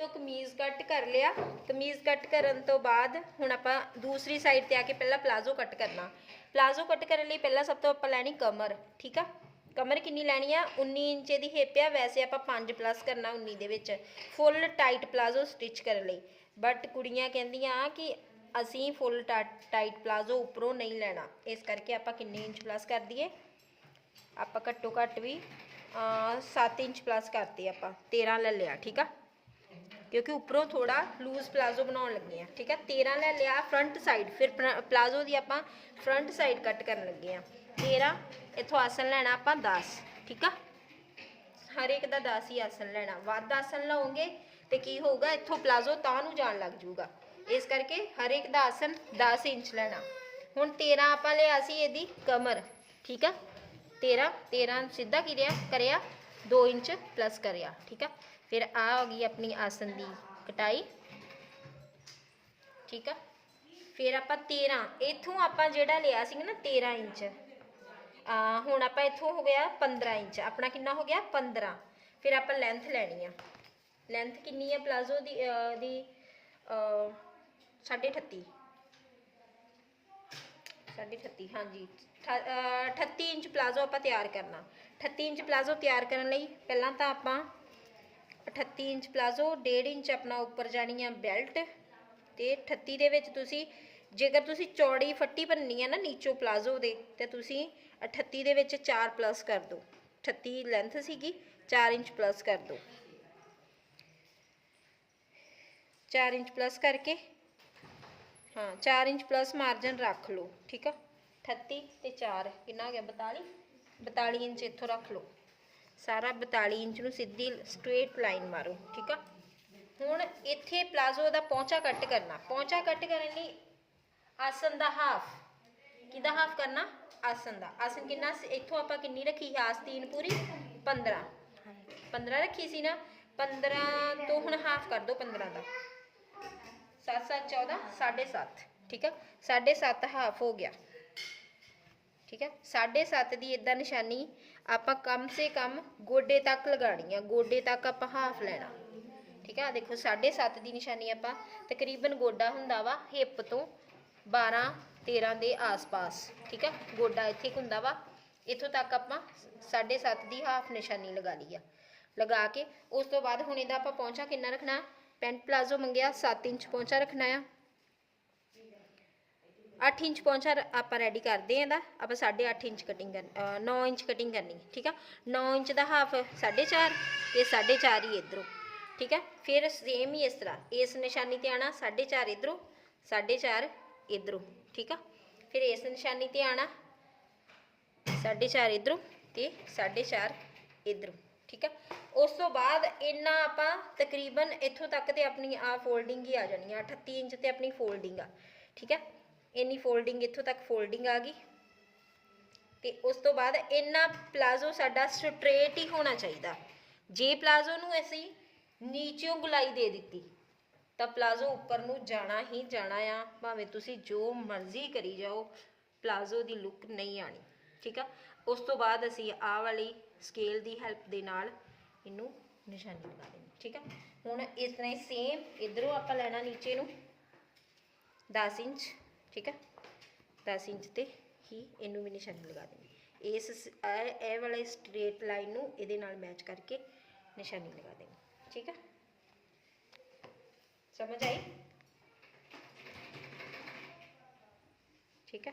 ਤੋਂ ਕਮੀਜ਼ ਕੱਟ ਕਰ ਲਿਆ। ਕਮੀਜ਼ ਕੱਟ ਕਰਨ ਤੋਂ ਬਾਅਦ ਹੁਣ ਆਪਾਂ ਦੂਸਰੀ ਸਾਈਡ ਤੇ ਆ ਕੇ ਪਹਿਲਾਂ ਪਲਾਜ਼ੋ ਕੱਟ ਕਰਨਾ। ਪਲਾਜ਼ੋ ਕੱਟ ਕਰਨ ਲਈ ਪਹਿਲਾਂ ਸਭ ਤੋਂ ਆਪਾਂ ਲੈਣੀ ਕਮਰ, ਠੀਕ ਆ? ਕਮਰ ਕਿੰਨੀ ਲੈਣੀ ਆ? 19 ਇੰਚ ਦੀ ਹਿੱਪ ਆ, ਵੈਸੇ ਆਪਾਂ 5 ਪਲੱਸ ਕਰਨਾ 19 ਦੇ ਵਿੱਚ। ਫੁੱਲ ਟਾਈਟ ਪਲਾਜ਼ੋ ਸਟਿਚ ਕਰਨ ਲਈ। ਬਟ ਕੁੜੀਆਂ ਕਹਿੰਦੀਆਂ ਕਿ ਅਸੀਂ ਫੁੱਲ ਟਾਈਟ ਪਲਾਜ਼ੋ ਉੱਪਰੋਂ ਨਹੀਂ ਲੈਣਾ। ਇਸ ਕਰਕੇ ਆਪਾਂ ਕਿੰਨੇ ਇੰਚ ਪਲੱਸ ਕਰ ਦਈਏ? ਆਪਾਂ ਘੱਟੋ ਘੱਟ ਵੀ 7 ਇੰਚ ਪਲੱਸ ਕਰਤੇ ਆਪਾਂ। 13 ਲੈ ਲਿਆ, ਠੀਕ ਆ? ਕਿਉਂਕਿ ਉੱਪਰੋਂ ਥੋੜਾ ਲੂਜ਼ ਪਲਾਜ਼ੋ ਬਣਾਉਣ ਲੱਗੇ ਆ ਠੀਕ ਆ 13 ਲੈ ਲਿਆ ਫਰੰਟ ਸਾਈਡ ਫਿਰ ਪਲਾਜ਼ੋ ਦੀ ਆਪਾਂ ਫਰੰਟ ਸਾਈਡ ਕੱਟ ਕਰਨ ਲੱਗੇ ਆ 13 ਇੱਥੋਂ ਆਸਨ ਲੈਣਾ ਆਪਾਂ 10 ਠੀਕ ਆ? ਹਰ ਇੱਕ ਦਾ 10 ਹੀ ਆਸਨ ਲੈਣਾ। ਵੱਧ ਆਸਨ ਲਓਗੇ ਤੇ ਕੀ ਹੋਊਗਾ? ਇੱਥੋਂ ਪਲਾਜ਼ੋ ਤਾਂ ਨੂੰ ਜਾਣ ਲੱਗ ਜਾਊਗਾ। ਇਸ ਕਰਕੇ ਹਰ ਇੱਕ ਦਾ ਆਸਨ 10 ਇੰਚ ਲੈਣਾ। ਹੁਣ 13 ਆਪਾਂ ਲਿਆ ਸੀ ਇਹਦੀ ਕਮਰ, ਠੀਕ ਆ? 13 13 ਸਿੱਧਾ ਕੀ ਰਿਆ ਕਰਿਆ? 2 ਇੰਚ ਪਲੱਸ ਕਰਿਆ, ਠੀਕ ਆ? ਫਿਰ ਆ ਹੋ ਗਈ ਆਪਣੀ ਆਸਨ ਦੀ ਕਟਾਈ, ਠੀਕ ਆ? ਫਿਰ ਆਪਾਂ 13 ਇੱਥੋਂ ਆਪਾਂ ਜਿਹੜਾ ਲਿਆ ਸੀ ਨਾ 13 ਇੰਚ, ਆ, ਹੁਣ ਆਪਾਂ ਇੱਥੋਂ ਹੋ ਗਿਆ 15 ਇੰਚ, ਆਪਣਾ ਕਿੰਨਾ ਹੋ ਗਿਆ? 15 ਫਿਰ ਆਪਾਂ ਲੈਂਥ ਲੈਣੀ ਆ। ਲੈਂਥ ਕਿੰਨੀ ਆ? ਪਲਾਜ਼ੋ ਦੀ ਦੀ ਸਾਢੇ 38 ਸਾਢੇ 38 ਹਾਂਜੀ। ਠ- ਅਹ, 38 ਇੰਚ ਪਲਾਜ਼ੋ ਆਪਾਂ ਤਿਆਰ ਕਰਨਾ। 38 ਇੰਚ ਪਲਾਜ਼ੋ ਤਿਆਰ ਕਰਨ ਲਈ ਪਹਿਲਾਂ ਤਾਂ ਆਪਾਂ 38 ਇੰਚ ਪਲਾਜ਼ੋ 1.5 ਇੰਚ ਆਪਣਾ ਉੱਪਰ ਜਾਣੀ ਆ ਬੈਲਟ ਤੇ 38 ਦੇ ਵਿੱਚ ਤੁਸੀਂ ਜੇਕਰ ਤੁਸੀਂ ਚੌੜੀ ਫੱਟੀ ਬੰਨਣੀ ਆ ਨਾ ਨੀਚੋ ਪਲਾਜ਼ੋ ਦੇ ਤੇ ਤੁਸੀਂ 38 ਦੇ ਵਿੱਚ 4 ਪਲੱਸ ਕਰ ਦਿਓ। 38 ਲੈਂਥ ਸੀਗੀ 4 ਇੰਚ ਪਲੱਸ ਕਰ ਦਿਓ। 4 ਇੰਚ ਪਲੱਸ ਕਰਕੇ ਹਾਂ 4 ਇੰਚ ਪਲੱਸ ਮਾਰਜਨ ਰੱਖ ਲਓ, ਠੀਕ ਆ? 38 ਤੇ 4 ਕਿੰਨਾ ਹੋ ਗਿਆ? 42 42 ਇੰਚ ਇੱਥੋਂ ਰੱਖ ਲਓ। ਸਾਰਾ 42 ਇੰਚ ਨੂੰ ਸਿੱਧੀ ਸਟ੍ਰੇਟ ਲਾਈਨ ਮਾਰੋ, ਠੀਕ ਆ? ਹੁਣ ਇੱਥੇ ਪਲਾਜ਼ੋ ਦਾ ਪੌਂਚਾ ਕੱਟ ਕਰਨਾ। ਪੌਂਚਾ ਕੱਟ ਕਰਨ ਲਈ ਆਸਨ ਦਾ ਹਾਫ ਕਿਹਦਾ ਹਾਫ ਕਰਨਾ? ਆਸਨ ਦਾ। ਆਸਨ ਕਿੰਨਾ ਇੱਥੋਂ ਆਪਾਂ ਕਿੰਨੀ ਰੱਖੀ? ਆਸਤੀਨ ਪੂਰੀ? 15 15 ਰੱਖੀ ਸੀ ਨਾ? 15 ਤੋਂ ਹੁਣ ਹਾਫ ਕਰ ਦੋ 15 ਦਾ। 7 7 14 7.5 ਠੀਕ ਆ? 7.5 ਹਾਫ ਹੋ ਗਿਆ। ਠੀਕ ਹੈ 7.5 ਦੀ ਇਦਾਂ ਨਿਸ਼ਾਨੀ ਆਪਾਂ ਕਮ ਸੇ ਕਮ ਗੋਡੇ ਤੱਕ ਲਗਾਣੀ ਆ। ਗੋਡੇ ਤੱਕ ਆਪਾਂ ਹਾਫ ਲੈਣਾ। ਠੀਕ ਹੈ ਆ? ਦੇਖੋ 7.5 ਦੀ ਨਿਸ਼ਾਨੀ ਆਪਾਂ ਤਕਰੀਬਨ ਗੋਡਾ ਹੁੰਦਾ ਵਾ ਹਿੱਪ ਤੋਂ 12 13 ਦੇ ਆਸ-ਪਾਸ। ਠੀਕ ਹੈ ਗੋਡਾ ਇੱਥੇ ਹੁੰਦਾ ਵਾ। ਇੱਥੋਂ ਤੱਕ ਆਪਾਂ 7.5 ਦੀ ਹਾਫ ਨਿਸ਼ਾਨੀ ਲਗਾ ਲਈ ਆ। ਲਗਾ ਕੇ ਉਸ ਤੋਂ ਬਾਅਦ ਹੁਣ ਇਹਦਾ ਆਪਾਂ ਪਹੁੰਚਾ ਕਿੰਨਾ ਰੱਖਣਾ? ਪੈਂਟ ਪਲਾਜ਼ੋ ਮੰਗਿਆ 7 ਇੰਚ ਪਹੁੰਚਾ ਰੱਖਣਾ ਆ। 8 ਇੰਚ ਪਹੁੰਚਾ ਆਪਾਂ ਰੈਡੀ ਕਰਦੇ ਆਂ ਦਾ ਆਪਾਂ 8.5 ਇੰਚ ਕਟਿੰਗ ਕਰ 9 ਇੰਚ ਕਟਿੰਗ ਕਰਨੀ ਠੀਕ ਆ? 9 ਇੰਚ ਦਾ ਹਾਫ 4.5 ਤੇ 4.5 ਹੀ ਇਧਰੋਂ, ਠੀਕ ਹੈ ਫਿਰ ਸੇਮ ਹੀ ਇਸ ਤਰ੍ਹਾਂ, ਇਸ ਨਿਸ਼ਾਨੀ ਤੇ ਆਣਾ 4.5 ਇਧਰੋਂ 4.5 ਇਧਰੋਂ, ਠੀਕ ਆ? ਫਿਰ ਇਸ ਨਿਸ਼ਾਨੀ ਤੇ ਆਣਾ 4.5 ਇਧਰੋਂ ਤੇ 4.5 ਇਧਰੋਂ। ਠੀਕ ਆ ਉਸ ਤੋਂ ਬਾਅਦ ਇੰਨਾ ਆਪਾਂ ਤਕਰੀਬਨ ਇੱਥੋਂ ਤੱਕ ਤੇ ਆਪਣੀ ਆ ਫੋਲਡਿੰਗ ਹੀ ਆ ਜਾਣੀ ਆ। 38 ਇੰਚ ਤੇ ਆਪਣੀ ਫੋਲਡਿੰਗ ਆ, ਠੀਕ ਹੈ? ਇੰਨੀ ਫੋਲਡਿੰਗ ਇੱਥੋਂ ਤੱਕ ਫੋਲਡਿੰਗ ਆ ਗਈ। ਤੇ ਉਸ ਤੋਂ ਬਾਅਦ ਇੰਨਾ ਪਲਾਜ਼ੋ ਸਾਡਾ ਸਟ੍ਰੇਟ ਹੀ ਹੋਣਾ ਚਾਹੀਦਾ। ਜੇ ਪਲਾਜ਼ੋ ਨੂੰ ਅਸੀਂ ਨੀਚਿਓਂ ਗੁਲਾਈ ਦੇ ਦਿੱਤੀ, ਤਾਂ ਪਲਾਜ਼ੋ ਉੱਪਰ ਨੂੰ ਜਾਣਾ ਹੀ ਜਾਣਾ ਆ। ਭਾਵੇਂ ਤੁਸੀਂ ਜੋ ਮਰਜ਼ੀ ਕਰੀ ਜਾਓ, ਪਲਾਜ਼ੋ ਦੀ ਲੁੱਕ ਨਹੀਂ ਆਣੀ ਠੀਕ ਆ ਉਸ ਤੋਂ ਬਾਅਦ ਅਸੀਂ ਆਹ ਵਾਲੀ ਸਕੇਲ ਦੀ ਹੈਲਪ ਦੇ ਨਾਲ ਇਹਨੂੰ ਨਿਸ਼ਾਨੀ ਲਗਾ ਦੇਣੀ, ਠੀਕ ਆ ਹੁਣ ਇਸ ਤਰ੍ਹਾਂ ਹੀ ਸੇਮ ਇਧਰੋਂ ਆਪਾਂ ਲੈਣਾ ਨੀਚੇ ਨੂੰ 10 ਇੰਚ, ਠੀਕ ਹੈ? 10 ਇੰਚ ਤੇ ਹੀ ਇਹਨੂੰ ਵੀ ਨਿਸ਼ਾਨੀ ਲਗਾ ਦੇਣੀ। ਇਸ ਇਹ ਵਾਲੇ ਸਟ੍ਰੇਟ ਲਾਈਨ ਨੂੰ ਇਹਦੇ ਨਾਲ ਮੈਚ ਕਰਕੇ ਨਿਸ਼ਾਨੀ ਲਗਾ ਦੇਣੀ, ਠੀਕ ਹੈ? ਸਮਝ ਆਈ? ਠੀਕ ਹੈ?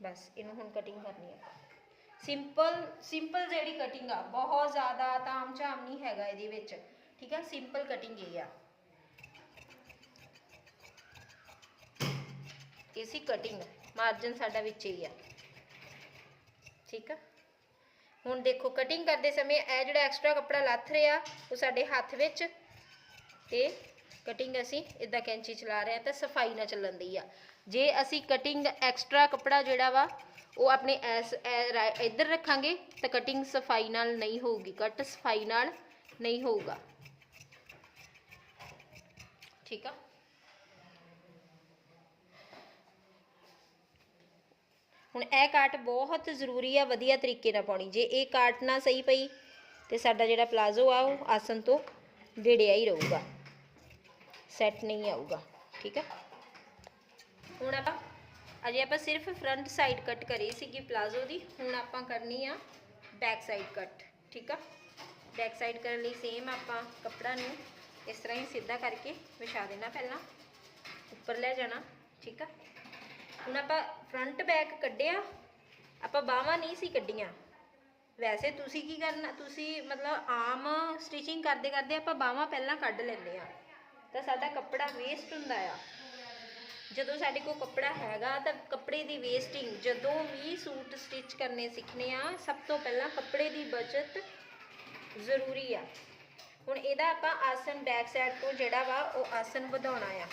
ਬਸ, ਇਹਨੂੰ ਹੁਣ ਕਟਿੰਗ ਕਰਨੀ ਹੈ ਸਿੰਪਲ ਸਿੰਪਲ ਜਿਹੜੀ ਕਟਿੰਗ ਆ, ਬਹੁਤ ਜ਼ਿਆਦਾ ਤਾਮ ਝਾਮ ਨਹੀਂ ਹੈਗਾ ਇਹਦੇ ਵਿੱਚ। ਠੀਕ ਆ? ਸਿੰਪਲ ਕਟਿੰਗ ਇਹ ਆ। ਇਹ ਸੀ ਕਟਿੰਗ ਮਾਰਜਨ ਸਾਡਾ ਵਿੱਚ ਹੀ ਆ। ਠੀਕ ਆ? ਹੁਣ ਦੇਖੋ ਕਟਿੰਗ ਕਰਦੇ ਸਮੇਂ ਇਹ ਜਿਹੜਾ ਐਕਸਟਰਾ ਕੱਪੜਾ ਲੱਥ ਰਿਹਾ, ਉਹ ਸਾਡੇ ਹੱਥ ਵਿੱਚ ਤੇ ਕਟਿੰਗ ਅਸੀਂ ਇਦਾਂ ਕੈਂਚੀ ਚਲਾ ਰਹੇ ਆ ਤਾਂ ਸਫ਼ਾਈ ਨਾਲ ਚੱਲਣ ਦੀ ਆ। ਜੇ ਅਸੀਂ ਕਟਿੰਗ ਐਕਸਟਰਾ ਕੱਪੜਾ ਜਿਹੜਾ ਵਾ ਉਹ ਆਪਣੇ ਐਸ, ਐ- ਰਾ- ਇੱਧਰ ਰੱਖਾਂਗੇ ਤਾਂ ਕਟਿੰਗ ਸਫ਼ਾਈ ਨਾਲ ਨਹੀਂ ਹੋਊਗੀ। ਕੱਟ ਸਫ਼ਾਈ ਨਾਲ ਨਹੀਂ ਹੋਊਗਾ। ਠੀਕ ਆ? ਹੁਣ ਇਹ ਕਾਟ ਬਹੁਤ ਜ਼ਰੂਰੀ ਆ, ਵਧੀਆ ਤਰੀਕੇ ਨਾਲ ਪਾਉਣੀ। ਜੇ ਇਹ ਕਾਟ ਨਾ ਸਹੀ ਪਈ ਤੇ ਸਾਡਾ ਜਿਹੜਾ ਪਲਾਜ਼ੋ ਆ, ਉਹ ਆਸਨ ਤੋਂ ਵਿੜਿਆ ਹੀ ਰਹੂਗਾ। ਸੈੱਟ ਨਹੀਂ ਆਊਗਾ। ਠੀਕ ਆ? ਹੁਣ ਆਪਾਂ ਹਜੇ ਆਪਾਂ ਸਿਰਫ ਫਰੰਟ ਸਾਈਡ ਕੱਟ ਕਰੀ ਸੀਗੀ ਪਲਾਜ਼ੋ ਦੀ, ਹੁਣ ਆਪਾਂ ਕਰਨੀ ਆ ਬੈਕ ਸਾਈਡ ਕੱਟ ਠੀਕ ਆ? ਬੈਕ ਸਾਈਡ ਕਰਨ ਲਈ ਸੇਮ ਆਪਾਂ ਕੱਪੜਾ ਨੂੰ ਇਸ ਤਰ੍ਹਾਂ ਹੀ ਸਿੱਧਾ ਕਰਕੇ ਵਿਛਾ ਦੇਣਾ ਪਹਿਲਾਂ, ਉੱਪਰ ਲੈ ਜਾਣਾ, ਠੀਕ ਆ? ਹੁਣ ਆਪਾਂ ਫਰੰਟ ਬੈਕ ਕੱਢਿਆ, ਆਪਾਂ ਬਾਹਾਂ ਨਹੀਂ ਸੀ ਕੱਢੀਆਂ। ਵੈਸੇ ਤੁਸੀਂ ਕੀ ਕਰਨਾ, ਤੁਸੀਂ ਮਤਲਬ ਆਮ ਸਟਿਚਿੰਗ ਕਰਦੇ ਕਰਦੇ ਆਪਾਂ ਬਾਹਾਂ ਪਹਿਲਾਂ ਕੱਢ ਲੈਂਦੇ ਆ। ਤਾਂ ਸਾਡਾ ਕੱਪੜਾ ਵੇਸਟ ਹੁੰਦਾ ਆ। ਜਦੋਂ ਸਾਡੇ ਕੋਲ ਕੱਪੜਾ ਹੈਗਾ ਤਾਂ ਕੱਪੜੇ ਦੀ ਵੇਸਟਿੰਗ ਜਦੋਂ ਵੀ ਸੂਟ ਸਟਿਚ ਕਰਨੇ ਸਿੱਖਨੇ ਆ, ਸਭ ਤੋਂ ਪਹਿਲਾਂ ਕੱਪੜੇ ਦੀ ਬਚਤ ਜ਼ਰੂਰੀ ਆ। ਹੁਣ ਇਹਦਾ ਆਪਾਂ ਆਸਨ ਬੈਕ ਸਾਈਡ ਤੋਂ ਜਿਹੜਾ ਵਾ, ਉਹ ਆਸਨ ਵਧਾਉਣਾ ਆ।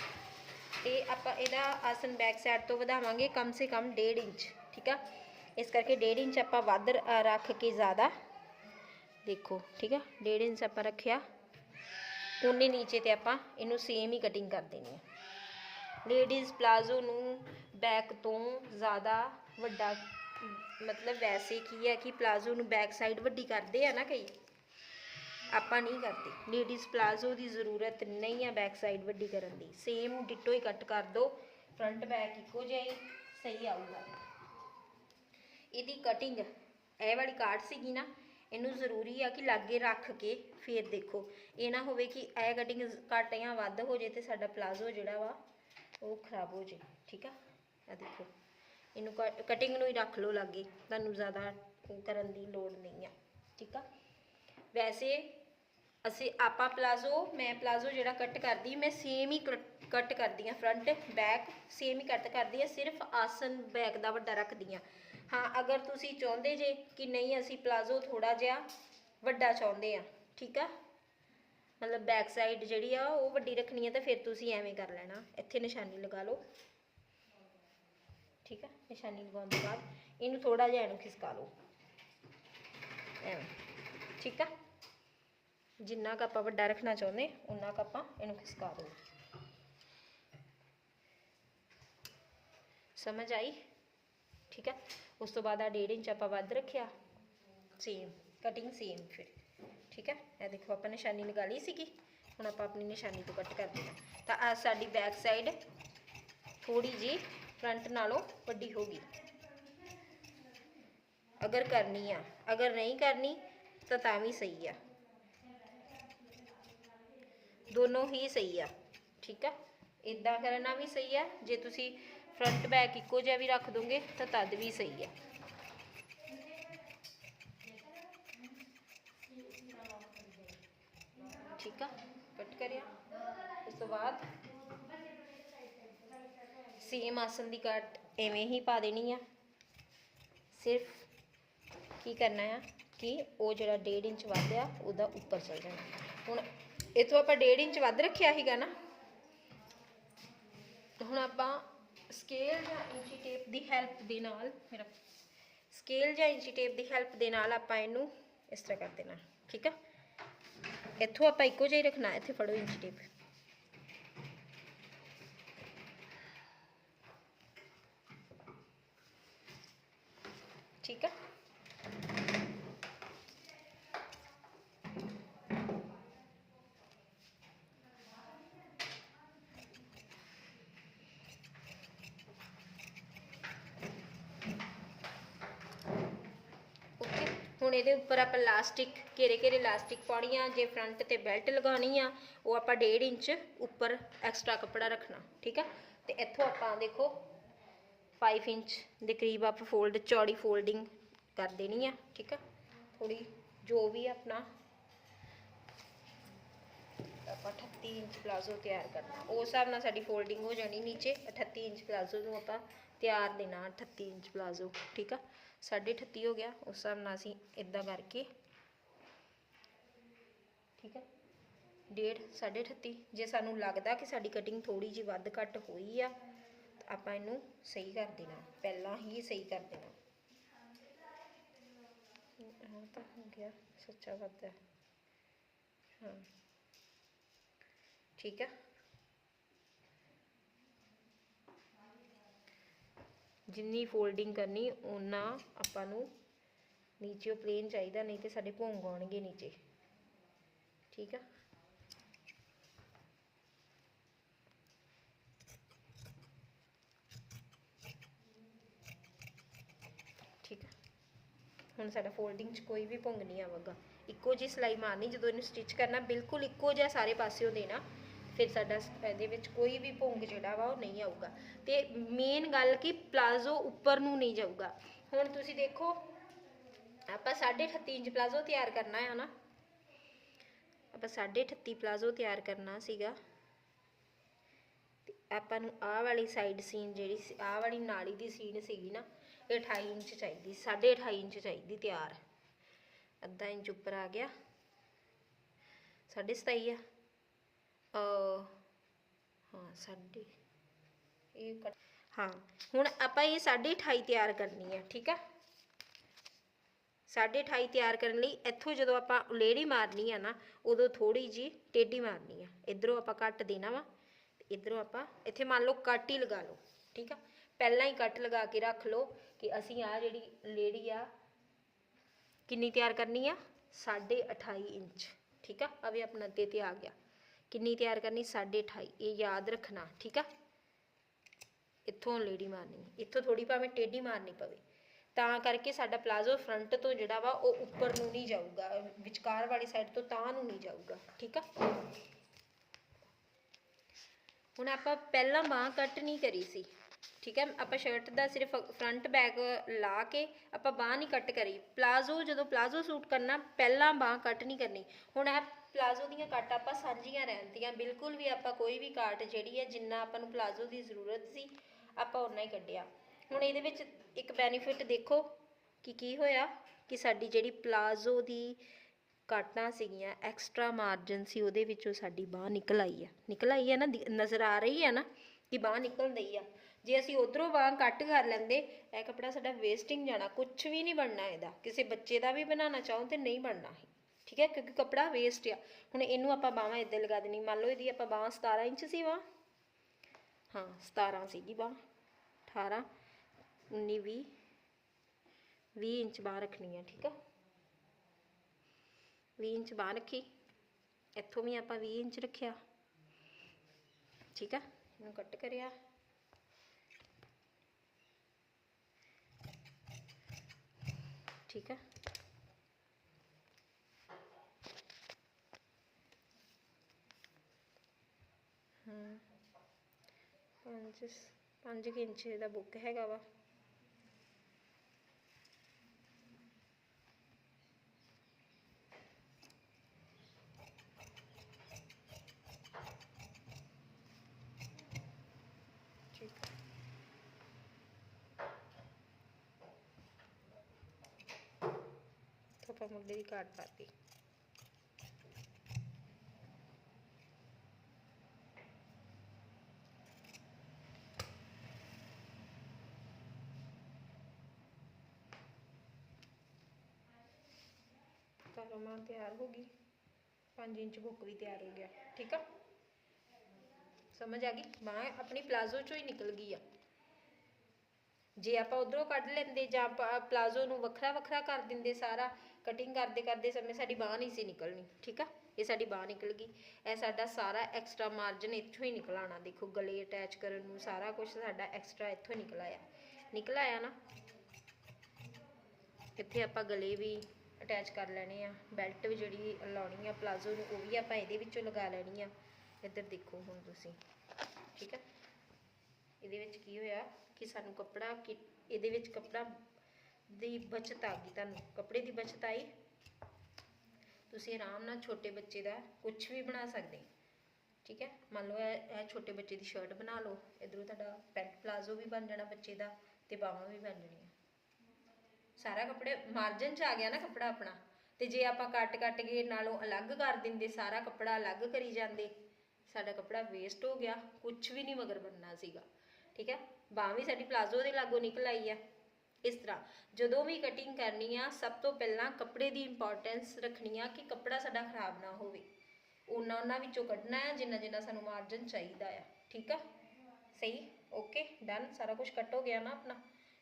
ਤੇ ਆਪਾਂ ਇਹਦਾ ਆਸਨ ਬੈਕ ਸਾਈਡ ਤੋਂ ਵਧਾਵਾਂਗੇ ਕਮ ਸੇ ਕਮ 1.5 ਇੰਚ, ਠੀਕ ਆ? ਇਸ ਕਰਕੇ 1.5 ਇੰਚ ਆਪਾਂ ਵੱਧ ਰੱਖ ਕੇ ਜ਼ਿਆਦਾ ਦੇਖੋ, ਠੀਕ ਆ? 1.5 ਇੰਚ ਆਪਾਂ ਰੱਖਿਆ। ਉਨੇ ਨੀਚੇ ਤੇ ਆਪਾਂ ਇਹਨੂੰ ਸੇਮ ਹੀ ਕਟਿੰਗ ਕਰ ਦੇਣੀ ਹੈ ਲੇਡੀਜ਼ ਪਲਾਜ਼ੋ ਨੂੰ ਬੈਕ ਤੋਂ ਜ਼ਿਆਦਾ ਵੱਡਾ, ਮਤਲਬ ਵੈਸੇ ਕੀ ਹੈ ਕਿ ਪਲਾਜ਼ੋ ਨੂੰ ਬੈਕ ਸਾਈਡ ਵੱਡੀ ਕਰਦੇ ਆ ਨਾ ਕਈ, ਆਪਾਂ ਨਹੀਂ ਕਰਦੇ। ਲੇਡੀਜ਼ ਪਲਾਜ਼ੋ ਦੀ ਜ਼ਰੂਰਤ ਨਹੀਂ ਹੈ ਬੈਕ ਸਾਈਡ ਵੱਡੀ ਕਰਨ ਦੀ। ਸੇਮ ਡਿਟੋ ਹੀ ਕੱਟ ਕਰ ਦਿਓ ਫਰੰਟ ਬੈਕ ਇੱਕੋ ਜਿਹਾ ਹੀ ਸਹੀ ਆਊਗਾ। ਇਹਦੀ ਕਟਿੰਗ ਇਹ ਵਾਲੀ ਕਾਟ ਸੀਗੀ ਨਾ, ਇਹਨੂੰ ਜ਼ਰੂਰੀ ਆ ਕਿ ਲਾਗੇ ਰੱਖ ਕੇ ਫੇਰ ਦੇਖੋ। ਇਹ ਨਾ ਹੋਵੇ ਕਿ ਇਹ ਕਟਿੰਗ ਘੱਟ ਜਾਂ ਵੱਧ ਹੋ ਜੇ ਤੇ ਸਾਡਾ ਪਲਾਜ਼ੋ ਜਿਹੜਾ ਵਾ ਉਹ ਖਰਾਬ ਹੋ ਜੇ, ਠੀਕ ਆ? ਆ ਦੇਖੋ, ਇਹਨੂੰ ਕਟਿੰਗ ਨੂੰ ਹੀ ਰੱਖ ਲਓ ਲਾਗੇ, ਤੁਹਾਨੂੰ ਜ਼ਿਆਦਾ ਕਰਨ ਦੀ ਲੋੜ ਨਹੀਂ ਆ, ਠੀਕ ਆ? ਵੈਸੇ ਅਸੀਂ ਆਪਾਂ ਪਲਾਜ਼ੋ, ਮੈਂ ਪਲਾਜ਼ੋ ਜਿਹੜਾ ਕੱਟ ਕਰਦੀ, ਮੈਂ ਸੇਮ ਹੀ ਕੱਟ ਕਰਦੀ ਆ ਫਰੰਟ ਬੈਕ ਸੇਮ ਹੀ ਕੱਟ ਕਰਦੀ ਆ ਸਿਰਫ ਆਸਨ ਬੈਕ ਦਾ ਵੱਡਾ ਰੱਖਦੀ ਆ ਹਾਂ, ਅਗਰ ਤੁਸੀਂ ਚਾਹੁੰਦੇ ਜੇ ਕਿ ਨਹੀਂ, ਅਸੀਂ ਪਲਾਜ਼ੋ ਥੋੜਾ ਜਿਹਾ ਵੱਡਾ ਚਾਹੁੰਦੇ ਆ ਠੀਕ ਆ? ਮਤਲਬ ਬੈਕ ਸਾਈਡ ਜਿਹੜੀ ਆ, ਉਹ ਵੱਡੀ ਰੱਖਣੀ ਆ ਤਾਂ ਫਿਰ ਤੁਸੀਂ ਐਵੇਂ ਕਰ ਲੈਣਾ। ਇੱਥੇ ਨਿਸ਼ਾਨੀ ਲਗਾ ਲਓ। ਠੀਕ ਆ? ਨਿਸ਼ਾਨੀ ਲਗਾਉਣ ਤੋਂ ਬਾਅਦ ਇਹਨੂੰ ਥੋੜਾ ਜਿਹਾ ਇਹਨੂੰ ਖਿਸਕਾ ਲਓ। ਐਵੇਂ। ਠੀਕ ਆ? ਜਿੰਨਾ ਕੁ ਆਪਾਂ ਵੱਡਾ ਰੱਖਣਾ ਚਾਹੁੰਦੇ ਉਨਾ ਕੁ ਆਪਾਂ ਇਹਨੂੰ ਖਿਸਕਾ ਦਿਓ। ਸਮਝ ਆਈ? ਠੀਕ ਹੈ ਉਸ ਤੋਂ ਬਾਅਦ ਆ 1.5 ਇੰਚ ਆਪਾਂ ਵੱਧ ਰੱਖਿਆ। ਸੇਮ ਕਟਿੰਗ ਸੇਮ ਫਿਰ। ਠੀਕ ਹੈ? ਇਹ ਦੇਖੋ, ਆਪਾਂ ਨਿਸ਼ਾਨੀ ਲਗਾ ਲਈ ਸੀਗੀ। ਹੁਣ ਆਪਾਂ ਆਪਣੀ ਨਿਸ਼ਾਨੀ ਤੋਂ ਕੱਟ ਕਰਦੇ ਹਾਂ। ਤਾਂ ਆ ਸਾਡੀ ਬੈਕ ਸਾਈਡ ਥੋੜੀ ਜੀ ਫਰੰਟ ਨਾਲੋਂ ਵੱਡੀ ਹੋਗੀ ਅਗਰ ਕਰਨੀ ਆ, ਅਗਰ ਨਹੀਂ ਕਰਨੀ, ਤਾਂ ਤਾਂ ਵੀ ਸਹੀ ਆ। ਦੋਨੋਂ ਹੀ ਸਹੀ ਆ, ਠੀਕ ਆ? ਇਦਾਂ ਕਰਨਾ ਵੀ ਸਹੀ ਆ। ਜੇ ਤੁਸੀਂ ਫਰੰਟ ਬੈਕ ਇੱਕੋ ਜਿਹਾ ਵੀ ਰੱਖ ਦੋਗੇ, ਤਾਂ ਤਦ ਵੀ ਸਹੀ ਆ। ਠੀਕ ਆ? ਕੱਟ ਕਰਿਆ। ਉਸ ਤੋਂ ਬਾਅਦ ਸੇਮ ਆਸਨ ਦੀ ਕੱਟ ਐਵੇਂ ਹੀ ਪਾ ਦੇਣੀ ਆ। ਸਿਰਫ ਕੀ ਕਰਨਾ ਆ ਕਿ ਉਹ ਜਿਹੜਾ 1.5 ਇੰਚ ਵੱਧ ਆ, ਉਹਦਾ ਉੱਪਰ ਚਲ ਜਾਣਾ। ਹੁਣ ਇਥੋਂ ਆਪਾਂ 1.5 ਇੰਚ ਵੱਧ ਰੱਖਿਆ ਸੀਗਾ ਨਾ ਹੁਣ ਆਪਾਂ ਸਕੇਲ ਜਾਂ ਇੰਚੀ ਟੇਪ ਦੀ ਹੈਲਪ ਦੇ ਨਾਲ, ਮੇਰਾ ਸਕੇਲ ਜਾਂ ਇੰਚੀ ਟੇਪ ਦੀ ਹੈਲਪ ਦੇ ਨਾਲ ਆਪਾਂ ਇਹਨੂੰ ਇਸ ਤਰ੍ਹਾਂ ਕਰ ਦੇਣਾ, ਠੀਕ ਆ? ਇੱਥੋਂ ਆਪਾਂ ਇੱਕੋ ਜਿਹਾ ਹੀ ਰੱਖਣਾ ਇੱਥੇ ਫੜੋ ਇੰਚ ਟੇਪ। ਠੀਕ ਆ ਓਕੇ ਹੁਣ ਇਹਦੇ ਉੱਪਰ ਆਪਾਂ ਲਾਸਟਿਕ ਘੇਰੇ ਘੇਰੇ ਲਾਸਟਿਕ ਪਾਉਣੀ ਆ, ਜੇ ਫਰੰਟ ਤੇ ਬੈਲਟ ਲਗਾਉਣੀ ਆ, ਉਹ ਆਪਾਂ 1.5 ਇੰਚ ਉੱਪਰ ਐਕਸਟਰਾ ਕੱਪੜਾ ਰੱਖਣਾ, ਠੀਕ ਆ? ਤੇ ਇੱਥੋਂ ਆਪਾਂ ਦੇਖੋ 5 ਇੰਚ ਦੇ ਕਰੀਬ ਆਪਾਂ ਫੋਲਡ ਚੌੜੀ ਫੋਲਡਿੰਗ ਕਰ ਦੇਣੀ ਆ, ਠੀਕ ਆ? ਥੋੜੀ ਜੋ ਵੀ ਆਪਣਾ ਆਪਾਂ 38 ਇੰਚ ਪਲਾਜ਼ੋ ਤਿਆਰ ਕਰਨਾ ਉਸ ਹਿਸਾਬ ਨਾਲ ਸਾਡੀ ਫੋਲਡਿੰਗ ਹੋ ਜਾਣੀ ਨੀਚੇ 38 ਇੰਚ ਪਲਾਜ਼ੋ ਨੂੰ ਆਪਾਂ ਤਿਆਰ ਦੇਣਾ 38 ਇੰਚ ਪਲਾਜ਼ੋ ਠੀਕ ਆ 38 ਹੋ ਗਿਆ ਉਸ ਹਿਸਾਬ ਨਾਲ ਅਸੀਂ ਇਦਾਂ ਕਰਕੇ ਠੀਕ ਆ ਡੇਢ 38 ਜੇ ਸਾਨੂੰ ਲੱਗਦਾ ਕਿ ਸਾਡੀ ਕਟਿੰਗ ਥੋੜੀ ਜੀ ਵੱਧ ਘੱਟ ਹੋਈ ਆ ਤਾਂ ਆਪਾਂ ਇਹਨੂੰ ਸਹੀ ਕਰ ਦੇਣਾ ਪਹਿਲਾਂ ਹੀ ਸਹੀ ਕਰ ਦੇਣਾ ਹਾਂ ਤਾਂ ਹੋ ਗਿਆ ਸੱਚਾ ਵੱਧ ਹੈ ਹਾਂ ਠੀਕ ਹੈ। ਜਿੰਨੀ ਫੋਲਡਿੰਗ ਕਰਨੀ ਉਹਨਾਂ ਆਪਾਂ ਨੂੰ ਨੀਚੇ ਪਲੇਨ ਚਾਹੀਦਾ, ਨਹੀਂ ਤੇ ਸਾਡੇ ਭੋਂਗ ਆਉਣਗੇ ਨੀਚੇ। ਠੀਕ ਆ ਠੀਕ ਆ ਹੁਣ ਸਾਡਾ ਫੋਲਡਿੰਗ 'ਚ ਕੋਈ ਵੀ ਭੁੰਗ ਨਹੀਂ ਆਵੇਗਾ। ਇੱਕੋ ਜਿਹੀ ਸਲਾਈ ਮਾਰਨੀ, ਜਦੋਂ ਇਹਨੂੰ ਸਟਿਚ ਕਰਨਾ, ਬਿਲਕੁਲ ਇੱਕੋ ਜਿਹਾ ਸਾਰੇ ਪਾਸਿਓ ਦੇਣਾ। ਫਿਰ ਸਾਡਾ ਇਹਦੇ ਵਿੱਚ ਕੋਈ ਵੀ ਭੁੰਗ ਜਿਹੜਾ ਵਾ ਉਹ ਨਹੀਂ ਆਊਗਾ। ਤੇ ਮੇਨ ਗੱਲ ਕਿ ਪਲਾਜ਼ੋ ਉੱਪਰ ਨੂੰ ਨਹੀਂ ਜਾਊਗਾ। ਹੁਣ ਤੁਸੀਂ ਦੇਖੋ, ਆਪਾਂ 38.5 ਇੰਚ ਪਲਾਜ਼ੋ ਤਿਆਰ ਕਰਨਾ ਹੈ ਨਾ। ਆਪਾਂ 38.5 ਪਲਾਜ਼ੋ ਤਿਆਰ ਕਰਨਾ ਸੀਗਾ। ਤੇ ਆਪਾਂ ਨੂੰ ਆਹ ਵਾਲੀ ਸਾਈਡ ਸੀਨ ਜਿਹੜੀ ਸੀ, ਆਹ ਵਾਲੀ ਨਾਲੀ ਦੀ ਸੀਨ ਸੀਗੀ ਨਾ, ਇਹ 28 ਇੰਚ ਚਾਹੀਦੀ 28.5 ਇੰਚ ਚਾਹੀਦੀ ਤਿਆਰ। ਅੱਧਾ ਇੰਚ ਉੱਪਰ ਆ ਗਿਆ। 27 ਆ। ਹਾਂ, ਸਾਢੇ, ਇਹ ਹਾਂ, ਹੁਣ ਆਪਾਂ ਇਹ 28.5 ਤਿਆਰ ਕਰਨੀ ਹੈ ਠੀਕ ਆ? 28.5 ਤਿਆਰ ਕਰਨ ਲਈ ਇੱਥੋਂ ਜਦੋਂ ਆਪਾਂ ਲੇੜੀ ਮਾਰਨੀ ਆ ਨਾ, ਉਦੋਂ ਥੋੜੀ ਜੀ ਟੇਢੀ ਮਾਰਨੀ ਆ। ਇਧਰੋਂ ਆਪਾਂ ਕੱਟ ਦੇਣਾ ਵਾ, ਤੇ ਇਧਰੋਂ ਆਪਾਂ, ਇੱਥੇ ਮੰਨ ਲਓ ਕੱਟ ਹੀ ਲਗਾ ਲਓ, ਠੀਕ ਆ? ਪਹਿਲਾਂ ਹੀ ਕੱਟ ਲਗਾ ਕੇ ਰੱਖ ਲਓ ਕਿ ਅਸੀਂ ਆ ਜਿਹੜੀ ਲੇੜੀ ਆ, ਕਿੰਨੀ ਤਿਆਰ ਕਰਨੀ ਆ? 28.5 ਇੰਚ, ਠੀਕ ਆ? ਅਵੇ ਆਪਣਾ ਤੇ ਤੇ ਆ ਗਿਆ। ਕਿੰਨੀ ਤਿਆਰ ਕਰਨੀ? 28.5 ਇਹ ਯਾਦ ਰੱਖਣਾ, ਠੀਕ ਆ? ਇੱਥੋਂ ਲੇੜੀ ਮਾਰਨੀ, ਇੱਥੋਂ ਥੋੜੀ ਭਾਵੇਂ ਟੇਢੀ ਮਾਰਨੀ ਪਵੇ। ਤਾਂ ਕਰਕੇ ਸਾਡਾ ਪਲਾਜ਼ੋ ਫਰੰਟ ਤੋਂ ਜਿਹੜਾ ਵਾ, ਉਹ ਉੱਪਰ ਨੂੰ ਨਹੀਂ ਜਾਊਗਾ। ਵਿਚਕਾਰ ਵਾਲੀ ਸਾਈਡ ਤੋਂ ਤਾਂ ਨੂੰ ਨਹੀਂ ਜਾਊਗਾ, ਠੀਕ ਆ? ਹੁਣ ਆਪਾਂ ਪਹਿਲਾਂ ਬਾਹ ਕੱਟ ਨਹੀਂ ਕਰੀ ਸੀ। ਠੀਕ ਹੈ, ਆਪਾਂ ਸ਼ਰਟ ਦਾ ਸਿਰਫ ਫਰੰਟ ਬੈਕ ਲਾ ਕੇ ਆਪਾਂ ਬਾਹ ਨਹੀਂ ਕੱਟ ਕਰੀ। ਪਲਾਜ਼ੋ ਜਦੋਂ ਪਲਾਜ਼ੋ ਸੂਟ ਕਰਨਾ, ਪਹਿਲਾਂ ਬਾਹ ਕੱਟ ਨਹੀਂ ਕਰਨੀ। ਹੁਣ ਇਹ ਪਲਾਜ਼ੋ ਦੀਆਂ ਕੱਟ ਆਪਾਂ ਸਾਂਝੀਆਂ ਰਹਿੰਦੀਆਂ। ਬਿਲਕੁਲ ਵੀ ਆਪਾਂ ਕੋਈ ਵੀ ਕਾਟ ਜਿਹੜੀ ਹੈ, ਜਿੰਨਾ ਆਪਾਂ ਨੂੰ ਪਲਾਜ਼ੋ ਦੀ ਜ਼ਰੂਰਤ ਸੀ, ਆਪਾਂ ਉਨਾ ਹੀ ਕੱਢਿਆ। ਹੁਣ ਇਹਦੇ ਵਿੱਚ ਇੱਕ ਬੈਨੀਫਿਟ ਦੇਖੋ ਕਿ ਕੀ ਹੋਇਆ, ਕਿ ਸਾਡੀ ਜਿਹੜੀ ਪਲਾਜ਼ੋ ਦੀ ਕਾਟਾਂ ਸੀਗੀਆਂ ਐਕਸਟਰਾ ਮਾਰਜਨ ਸੀ, ਉਹਦੇ ਵਿੱਚੋਂ ਸਾਡੀ ਬਾਹ ਨਿਕਲ ਆਈ ਆ ਨਿਕਲ ਆਈ ਆ ਨਾ ਨਜ਼ਰ ਆ ਰਹੀ ਆ ਨਾ, ਕਿ ਬਾਹ ਨਿਕਲ ਰਹੀ ਆ। ਜੇ ਅਸੀਂ ਉਧਰੋਂ ਬਾਹ ਕੱਟ ਕਰ ਲੈਂਦੇ, ਇਹ ਕਪੜਾ ਸਾਡਾ ਵੇਸਟਿੰਗ ਜਾਣਾ ਕੁਝ ਵੀ ਨਹੀਂ ਬਣਨਾ ਇਹਦਾ। ਕਿਸੇ ਬੱਚੇ ਦਾ ਵੀ ਬਣਾਉਣਾ ਚਾਹੋ ਤੇ ਨਹੀਂ ਬਣਨਾ ਠੀਕ ਹੈ? ਕਿਉਂਕਿ ਕਪੜਾ ਵੇਸਟ ਆ। ਹੁਣ ਇਹਨੂੰ ਆਪਾਂ ਬਾਹਾਂ ਇੱਦਾਂ ਲਗਾ ਦੇਣੀ। ਮੰਨ ਲਓ ਇਹਦੀ ਆਪਾਂ ਬਾਹਾਂ 17 ਇੰਚ ਸੀ ਬਾਂਹ ਹਾਂ 17 ਸੀਗੀ ਬਾਂਹ। 18 19 20 20 ਇੰਚ ਬਾਂਹ ਰੱਖਣੀ ਆ, ਠੀਕ ਆ? 20 ਇੰਚ ਬਾਂਹ ਰੱਖੀ। ਇੱਥੋਂ ਵੀ ਆਪਾਂ 20 ਇੰਚ ਰੱਖਿਆ। ਠੀਕ ਆ? ਇਹਨੂੰ ਕੱਟ ਕਰਿਆ। ਠੀਕ ਆ ਹਮ ਪੰਜ ਪੰਜ ਕੁ ਇੰਚ ਦਾ ਬੁੱਕ ਹੈਗਾ ਵਾ। ਠੀਕ ਆ। ਮੁੰਡੇ ਦੀ ਕਾਟ ਪਾਤੀ। ਕਰਮਾ ਤਿਆਰ ਹੋ ਗਈ। 5 ਇੰਚ ਬੁੱਕ ਵੀ ਤਿਆਰ ਹੋ ਗਿਆ। ਠੀਕ ਆ? ਸਮਝ ਆ ਗਈ? ਬਾਂਹ ਆਪਣੀ ਪਲਾਜ਼ੋ ਚੋਂ ਹੀ ਨਿਕਲ ਗਈ ਆ। ਜੇ ਆਪਾਂ ਉਧਰੋਂ ਕੱਢ ਲੈਂਦੇ ਜਾਂ ਪਲਾਜ਼ੋ ਨੂੰ ਵੱਖਰਾ ਵੱਖਰਾ ਕਰ ਦਿੰਦੇ ਸਾਰਾ ਕਟਿੰਗ ਕਰਦੇ ਕਰਦੇ ਸਮੇਂ ਸਾਡੀ ਬਾਂਹ ਨਹੀਂ ਸੀ ਨਿਕਲਣੀ, ਠੀਕ ਆ? ਇਹ ਸਾਡੀ ਬਾਂਹ ਨਿਕਲ ਗਈ। ਇਹ ਸਾਡਾ ਸਾਰਾ ਐਕਸਟਰਾ ਮਾਰਜਨ ਇੱਥੋਂ ਹੀ ਨਿਕਲ ਦੇਖੋ ਗਲੇ ਅਟੈਚ ਕਰਨ ਨੂੰ ਸਾਰਾ ਕੁਝ ਸਾਡਾ ਐਕਸਟਰਾ ਇੱਥੋਂ ਨਿਕਲ ਆਇਆ। ਨਿਕਲ ਆਇਆ ਨਾ? ਇੱਥੇ ਆਪਾਂ ਗਲੇ ਵੀ ਅਟੈਚ ਕਰ ਲੈਣੇ ਆ। ਬੈਲਟ ਵੀ ਜਿਹੜੀ ਲਾਉਣੀ ਆ ਪਲਾਜ਼ੋ ਨੂੰ, ਉਹ ਵੀ ਆਪਾਂ ਇਹਦੇ ਵਿੱਚੋਂ ਲਗਾ ਲੈਣੀ ਆ। ਇੱਧਰ ਦੇਖੋ ਹੁਣ ਤੁਸੀਂ, ਠੀਕ ਆ? ਇਹਦੇ ਵਿੱਚ ਕੀ ਹੋਇਆ ਕਿ ਸਾਨੂੰ ਕੱਪੜਾ ਕਿ, ਇਹਦੇ ਵਿੱਚ ਕੱਪੜਾ ਦੀ ਬਚਤ ਆ ਗਈ ਤੁਹਾਨੂੰ, ਕੱਪੜੇ ਦੀ ਬਚਤ ਆਈ? ਤੁਸੀਂ ਆਰਾਮ ਨਾਲ ਛੋਟੇ ਬੱਚੇ ਦਾ ਕੁਝ ਵੀ ਬਣਾ ਸਕਦੇ। ਠੀਕ ਹੈ, ਮੰਨ ਲਓ ਇਹ ਛੋਟੇ ਬੱਚੇ ਦੀ ਸ਼ਰਟ ਬਣਾ ਲਓ, ਇਧਰੋਂ ਤੁਹਾਡਾ ਪੈਂਟ ਪਲਾਜ਼ੋ ਵੀ ਬਣ ਜਾਣਾ ਬੱਚੇ ਦਾ ਤੇ ਬਾਹਾਂ ਵੀ ਬਣ ਜਾਣੀਆਂ। ਸਾਰਾ ਕੱਪੜੇ ਮਾਰਜਨ ਚ ਆ ਗਿਆ ਨਾ ਕੱਪੜਾ ਆਪਣਾ। ਤੇ ਜੇ ਆਪਾਂ ਕੱਟ ਕੱਟ ਕੇ ਨਾਲੋਂ ਅਲੱਗ ਕਰ ਦਿੰਦੇ, ਸਾਰਾ ਕੱਪੜਾ ਅਲੱਗ ਕਰੀ ਜਾਂਦੇ, ਸਾਡਾ ਕੱਪੜਾ ਵੇਸਟ ਹੋ ਗਿਆ ਕੁਝ ਵੀ ਨਹੀਂ ਮਗਰ ਬਣਨਾ ਸੀਗਾ। ਠੀਕ ਹੈ, ਬਾਹ ਵੀ ਸਾਡੀ ਪਲਾਜ਼ੋ ਦੇ ਲਾਗੋ ਨਿਕਲ ਆਈ ਹੈ ਇਸ ਤਰ੍ਹਾਂ, ਜਦੋਂ ਵੀ ਕਟਿੰਗ ਕਰਨੀ ਆ, ਸਭ ਤੋਂ ਪਹਿਲਾਂ ਕੱਪੜੇ ਦੀ ਇੰਪੋਰਟੈਂਸ ਰੱਖਣੀ ਆ ਕਿ ਕੱਪੜਾ ਸਾਡਾ ਖਰਾਬ ਨਾ ਹੋਵੇ। ਉਹਨਾਂ ਉਹਨਾਂ ਵਿੱਚੋਂ ਕੱਢਣਾ ਹੈ ਜਿੰਨਾ ਜਿੰਨਾ ਸਾਨੂੰ ਮਾਰਜਨ ਚਾਹੀਦਾ ਆ। ਠੀਕ ਆ? ਸਹੀ? ਓਕੇ ਡਨ ਸਾਰਾ ਕੁਝ ਕੱਟ ਹੋ ਗਿਆ ਨਾ ਆਪਣਾ।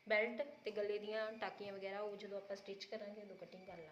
ਬੈਲਟ ਤੇ ਗਲੇ ਦੀਆਂ ਟਾਕੀਆਂ ਵਗੈਰਾ, ਉਹ ਜਦੋਂ ਆਪਾਂ ਸਟਿਚ ਕਰਾਂਗੇ, ਉਦੋਂ ਕਟਿੰਗ ਕਰ ਲਾਂਗੇ।